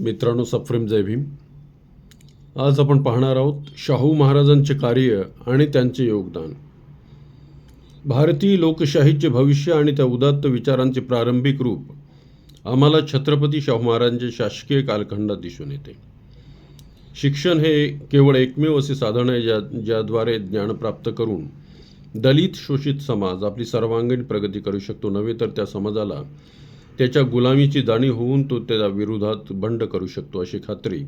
मित्रांनो सफ्रेम जय भीम. आज आपण पाहणार आहोत शाहू महाराजांचे कार्य आणि त्यांचे योगदान. भारतीय लोकशाहीचे भविष्य आणि त्या उदात्त विचारांचे प्रारंभिक रूप आम्हाला छत्रपती शाहू महाराजांच्या शासकीय कालखंडात दिसून येते. शिक्षण हे केवळ एकमेव असे साधन आहे ज्या ज्याद्वारे ज्ञान प्राप्त करून दलित शोषित समाज आपली सर्वांगीण प्रगती करू शकतो. नव्हे तर त्या समाजाला त्याच्या गुलामीची जाणीव होऊन तो त्याच्या विरोधात बंड करू शकतो अशी खात्री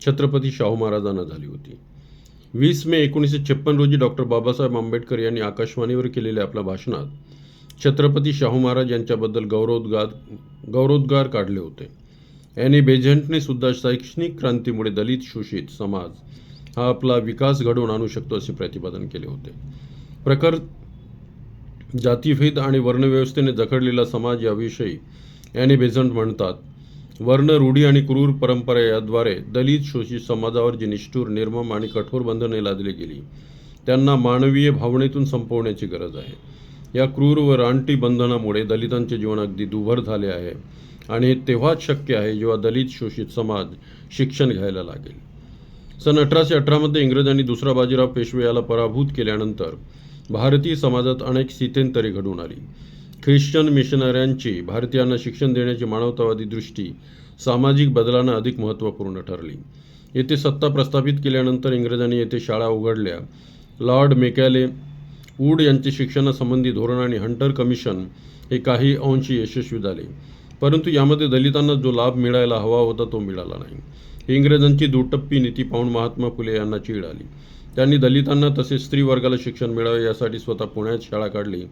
छत्रपती शाहू महाराजांना झाली होती. वीस मे एकोणीसशे छप्पन रोजी डॉक्टर बाबासाहेब आंबेडकर यांनी आकाशवाणीवर केलेल्या आपल्या भाषणात छत्रपती शाहू महाराज यांच्याबद्दल गौरवोद्गार गौरवोद्गार काढले होते. ॲनी बेझंटने सुद्धा शैक्षणिक क्रांतीमुळे दलित शोषित समाज हा आपला विकास घडवून आणू शकतो असे प्रतिपादन केले होते. प्रखर जातीभेद आणि वर्णव्यवस्थेने जखडलेला समाज याविषयी ॲनी बेझंट म्हणतात. वर्ण रूढी आणि क्रूर परंपरा याद्वारे दलित शोषित समाजावर जी निष्ठूर निर्मम आणि कठोर बंधने लादली गेली त्यांना मानवीय भावनेतून संपवण्याची गरज आहे. या क्रूर व रानटी बंधनामुळे दलितांचे जीवन अगदी दुभर झाले आहे आणि हे तेव्हाच शक्य आहे जेव्हा दलित शोषित समाज शिक्षण घ्यायला लागेल. सन अठराशे अठरामध्ये इंग्रजांनी दुसरा बाजीराव पेशवे याला पराभूत केल्यानंतर भारतीय समाजात अनेक स्थित्यंतरे घडून आली. ख्रिश्चन मिशनऱ्यांची भारतीयांना शिक्षण देण्याची मानवतावादी दृष्टी सामाजिक बदलांना अधिक महत्त्वपूर्ण ठरली. येथे सत्ता प्रस्थापित केल्यानंतर इंग्रजांनी येथे शाळा उघडल्या. लॉर्ड मेकॅले वूड यांचे शिक्षणासंबंधी धोरण आणि हंटर कमिशन हे काही अंशी यशस्वी झाले. परंतु यामध्ये दलितांना जो लाभ मिळायला हवा होता तो मिळाला नाही. इंग्रजांची दुटप्पी नीती पाहून महात्मा फुले यांना चीड आली. त्यांनी दलितांना तसेच स्त्री वर्गाला शिक्षण मिळावे यासाठी स्वतः पुण्यात शाळा काढली.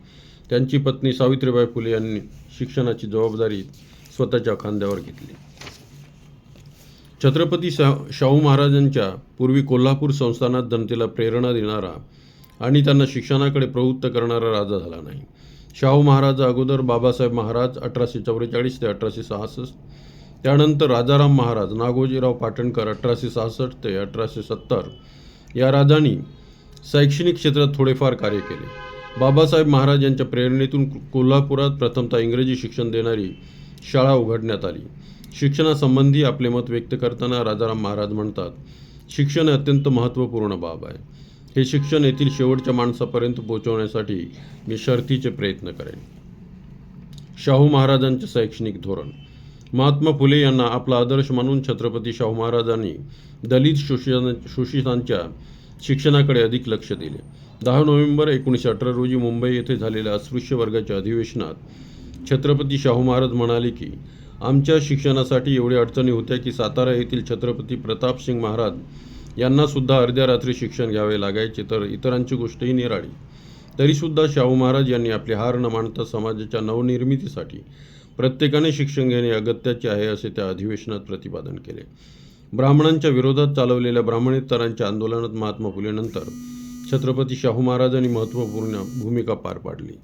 त्यांची पत्नी सावित्रीबाई फुले यांनी शिक्षणाची जबाबदारी स्वतःच्या खांद्यावर घेतली. छत्रपती शा शाहू महाराजांच्या पूर्वी कोल्हापूर संस्थानात जनतेला प्रेरणा देणारा आणि त्यांना शिक्षणाकडे प्रवृत्त करणारा राजा झाला नाही. शाहू महाराज अगोदर बाबासाहेब महाराज अठराशे चौवेचाळीस ते अठराशे सहासष्ट त्यानंतर राजाराम महाराज नागोजीराव पाटणकर अठराशे सहासष्ट ते अठराशे सत्तर या राजांनी शैक्षणिक क्षेत्रात थोडेफार कार्य केले. बाबासाहेब महाराज यांच्या प्रेरणेतून कोल्हापुरात प्रथमतः इंग्रजी शिक्षण देणारी शाळा उघडण्यात आली. शिक्षणासंबंधी आपले मत व्यक्त करताना राजाराम महाराज म्हणतात शिक्षण अत्यंत महत्त्वपूर्ण बाब आहे. हे शिक्षण येथील शेवटच्या माणसापर्यंत पोहोचवण्यासाठी मी शर्थीचे प्रयत्न करेन. शाहू महाराजांचे शैक्षणिक धोरण. महात्मा फुले यांना आपला आदर्श मानून छत्रपती शाहू महाराजांनी दलित शोषितां शोषितांच्या शिक्षणाकडे अधिक लक्ष दिले. दहा नोव्हेंबर एकोणीसशे अठरा रोजी मुंबई येथे झालेल्या अस्पृश्य वर्गाच्या अधिवेशनात छत्रपती शाहू महाराज म्हणाले की आमच्या शिक्षणासाठी एवढ्या अडचणी होत्या की सातारा येथील छत्रपती प्रतापसिंग महाराज यांनासुद्धा अर्ध्या रात्री शिक्षण घ्यावे लागायचे तर इतरांची गोष्टही निराळी. तरीसुद्धा शाहू महाराज यांनी आपली हार न मानता समाजाच्या नवनिर्मितीसाठी प्रत्येकाने शिक्षण घेणे अगत्याचे आहे असे त्या अधिवेशनात प्रतिपादन केले. ब्राह्मणांच्या विरोधात चालवलेल्या ब्राह्मणेतरांच्या आंदोलनात महात्मा फुलेनंतर छत्रपती शाहू महाराजांनी महत्त्वपूर्ण भूमिका पार पाडली.